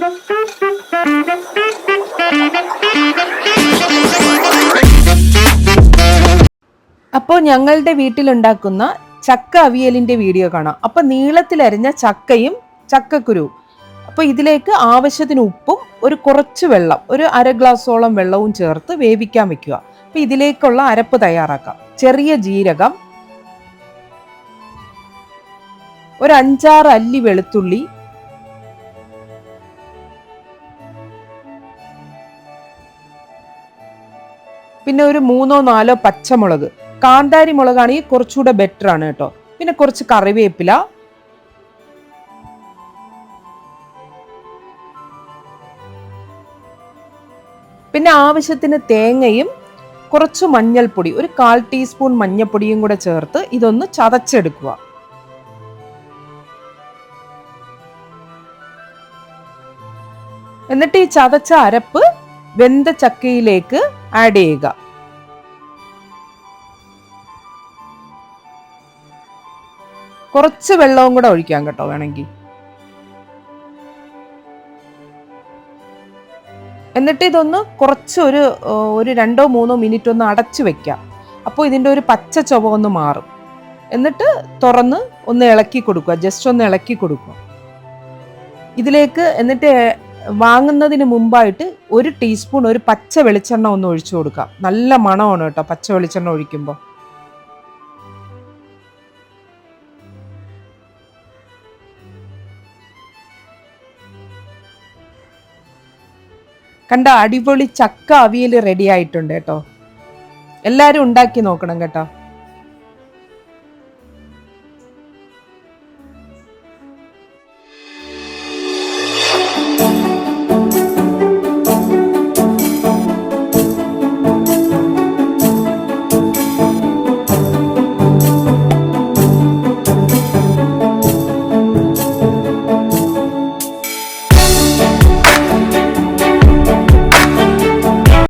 അപ്പോൾ ഞങ്ങളുടെ വീട്ടിലുണ്ടാക്കുന്ന ചക്ക അവിയലിന്റെ വീഡിയോ കാണാം. അപ്പോൾ നീളത്തിലരിഞ്ഞ ചക്കയും ചക്കക്കുരു. അപ്പോൾ ഇതിലേക്ക് ആവശ്യത്തിന് ഉപ്പും ഒരു കുറച്ച് വെള്ളം ഒരു അര ഗ്ലാസ്സോളം വെള്ളവും ചേർത്ത് വേവിക്കാൻ വെക്കുക. അപ്പോൾ ഇതിലേക്കുള്ള അരപ്പ് തയ്യാറാക്കാം. ചെറിയ ജീരകം ഒരു അഞ്ചാറ് അല്ലി വെളുത്തുള്ളി പിന്നെ ഒരു മൂന്നോ നാലോ പച്ചമുളക്. കാന്താരി മുളകാണെങ്കിൽ കുറച്ചുകൂടെ ബെറ്റർ ആണ് കേട്ടോ. പിന്നെ കുറച്ച് കറിവേപ്പില. പിന്നെ ആവശ്യത്തിന് തേങ്ങയും കുറച്ച് മഞ്ഞൾപ്പൊടി ഒരു കാൽ ടീസ്പൂൺ മഞ്ഞൾപ്പൊടിയും കൂടെ ചേർത്ത് ഇതൊന്ന് ചതച്ചെടുക്കുക. എന്നിട്ട് ഈ ചതച്ച അരപ്പ് വെന്ത ചക്കയിലേക്ക് ആഡ് ചെയ്യുക. കുറച്ച് വെള്ളവും കൂടെ ഒഴിക്കാം കേട്ടോ വേണമെങ്കിൽ. എന്നിട്ട് ഇതൊന്ന് കുറച്ച് ഒരു ഒരു രണ്ടോ മൂന്നോ മിനിറ്റ് ഒന്ന് അടച്ചു വെക്കാം. അപ്പോൾ ഇതിന്റെ ഒരു പച്ച ചുവ ഒന്ന് മാറും. എന്നിട്ട് തുറന്ന് ഒന്ന് ഇളക്കി കൊടുക്കുക. ജസ്റ്റ് ഒന്ന് ഇളക്കി കൊടുക്കുക. ഇതിലേക്ക് എന്നിട്ട് വാങ്ങുന്നതിന് മുമ്പായിട്ട് ഒരു ടീസ്പൂൺ ഒരു പച്ച വെളിച്ചെണ്ണ ഒന്ന് ഒഴിച്ചു കൊടുക്കാം. നല്ല മണമാണ് കേട്ടോ പച്ച വെളിച്ചെണ്ണ ഒഴിക്കുമ്പോൾ. കണ്ട അടിപൊളി ചക്ക അവിയൽ റെഡി ആയിട്ടുണ്ട് കേട്ടോ. എല്ലാവരും ഉണ്ടാക്കി നോക്കണം കേട്ടോ.